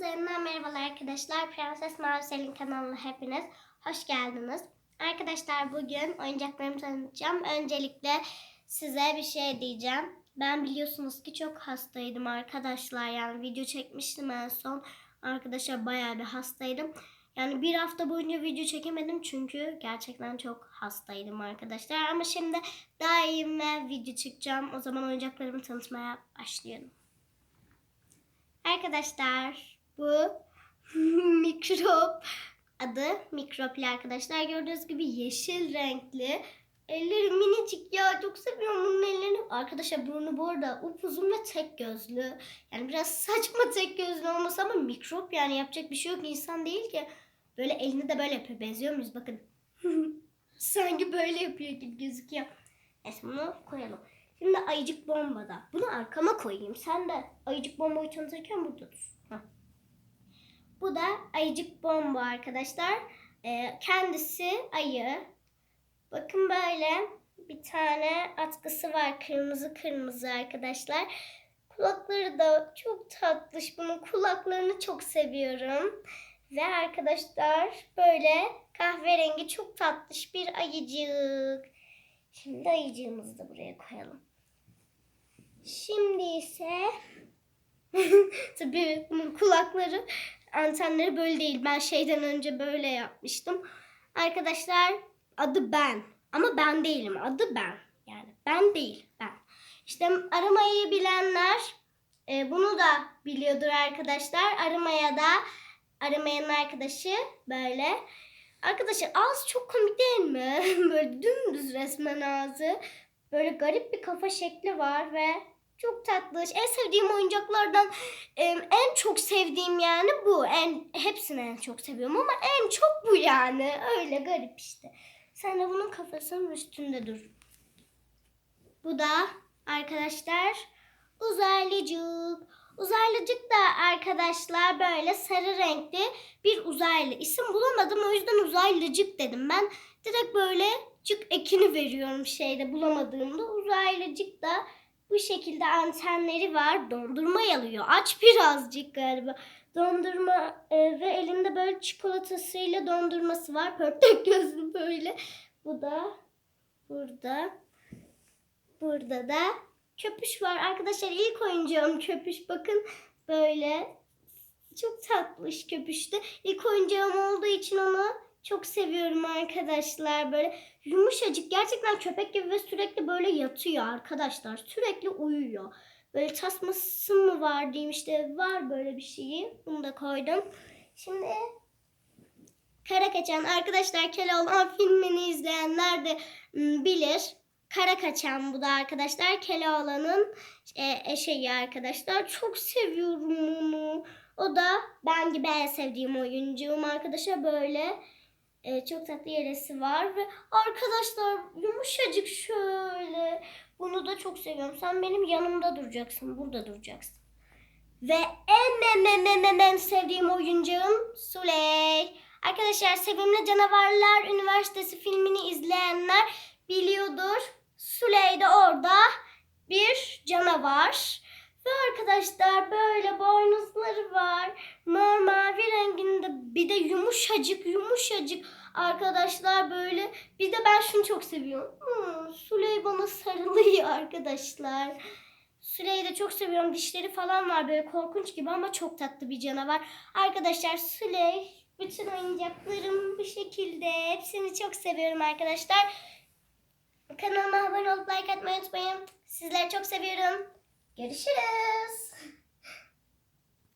Yeniden merhabalar arkadaşlar. Prenses Mavisel'in kanalına hepiniz hoş geldiniz. Arkadaşlar bugün oyuncaklarımı tanıtacağım. Öncelikle size bir şey diyeceğim. Ben biliyorsunuz ki çok hastaydım arkadaşlar. Yani video çekmiştim en son. Arkadaşlar bayağı bir hastaydım. Yani bir hafta boyunca video çekemedim çünkü gerçekten çok hastaydım arkadaşlar. Ama şimdi daha iyiyim ve video çekeceğim. O zaman oyuncaklarımı tanıtmaya başlayalım. Arkadaşlar bu mikrop adı mikropli arkadaşlar. Gördüğünüz gibi yeşil renkli. Elleri minicik ya çok seviyorum bunun ellerini. Arkadaşlar burnu bu arada upuzun ve tek gözlü. Yani biraz saçma tek gözlü olması ama mikrop yani yapacak bir şey yok. insan değil ki. Böyle elini de böyle yapıyor. Benziyor muyuz? Bakın. Sanki böyle yapıyor gibi gözüküyor. Neyse bunu koyalım. Şimdi ayıcık bombada. Bunu arkama koyayım. Sen de ayıcık bombayı tanıtırken burada dur. Heh. Bu da ayıcık bomba arkadaşlar. Ee, kendisi ayı. Bakın böyle bir tane atkısı var. Kırmızı kırmızı arkadaşlar. Kulakları da çok tatlış. Bunun kulaklarını çok seviyorum. Ve arkadaşlar böyle kahverengi çok tatlış bir ayıcık. Şimdi ayıcığımızı da buraya koyalım. Şimdi ise tabii bunun kulakları antenleri böyle değil. Ben şeyden önce böyle yapmıştım. Arkadaşlar adı ben. Ama ben değilim. Adı ben. Yani ben değil. Ben. İşte aramayı bilenler e, bunu da biliyordur arkadaşlar. Aramaya da aramayanın arkadaşı böyle. Arkadaşlar ağzı çok komik değil mi? böyle dümdüz resmen ağzı. Böyle garip bir kafa şekli var ve çok tatlı. En sevdiğim oyuncaklardan en çok sevdiğim yani bu. En hepsini en çok seviyorum ama en çok bu yani. Öyle garip işte. Sen de bunun kafasının üstünde dur. Bu da arkadaşlar uzaylıcık. Uzaylıcık da arkadaşlar böyle sarı renkli bir uzaylı. İsim bulamadım o yüzden uzaylıcık dedim. Ben direkt böyle cık ekini veriyorum şeyde bulamadığımda. Uzaylıcık da bu şekilde antenleri var. Dondurma yalıyor. Aç birazcık galiba. Dondurma e, ve elinde böyle çikolatasıyla dondurması var. Pörtlek gözlü böyle. Bu da burada. Burada da köpüş var. Arkadaşlar ilk oyuncağım köpüş. Bakın böyle çok tatlış köpüştü. İlk oyuncağım olduğu için onu çok seviyorum arkadaşlar. Böyle yumuşacık gerçekten köpek gibi ve sürekli böyle yatıyor arkadaşlar. Sürekli uyuyor. Böyle tasması mı var diyeyim işte var böyle bir şeyi. Bunu da koydum. Şimdi Kara Kaçan arkadaşlar Keloğlan filmini izleyenler de m, bilir. Kara Kaçan bu da arkadaşlar. Keloğlan'ın e, eşeği arkadaşlar. Çok seviyorum onu. O da ben gibi en sevdiğim oyuncuğum arkadaşlar böyle e, çok tatlı yeresi var ve arkadaşlar yumuşacık şöyle. Bunu da çok seviyorum. Sen benim yanımda duracaksın. Burada duracaksın. Ve en en en en, en sevdiğim oyuncağım Suley. Arkadaşlar Sevimli Canavarlar Üniversitesi filmini izleyenler biliyordur. Suley de orada bir canavar. Ve arkadaşlar böyle boynuzları var. Mor mavi renginde bir de yumuşacık yumuşacık arkadaşlar böyle. Bir de ben şunu çok seviyorum. Hmm, bana sarılıyor arkadaşlar. Süley'i de çok seviyorum. Dişleri falan var böyle korkunç gibi ama çok tatlı bir canavar. Arkadaşlar Süley bütün oyuncaklarım bu şekilde. Hepsini çok seviyorum arkadaşlar. Kanalıma abone olup like atmayı unutmayın. Sizleri çok seviyorum. Görüşürüz.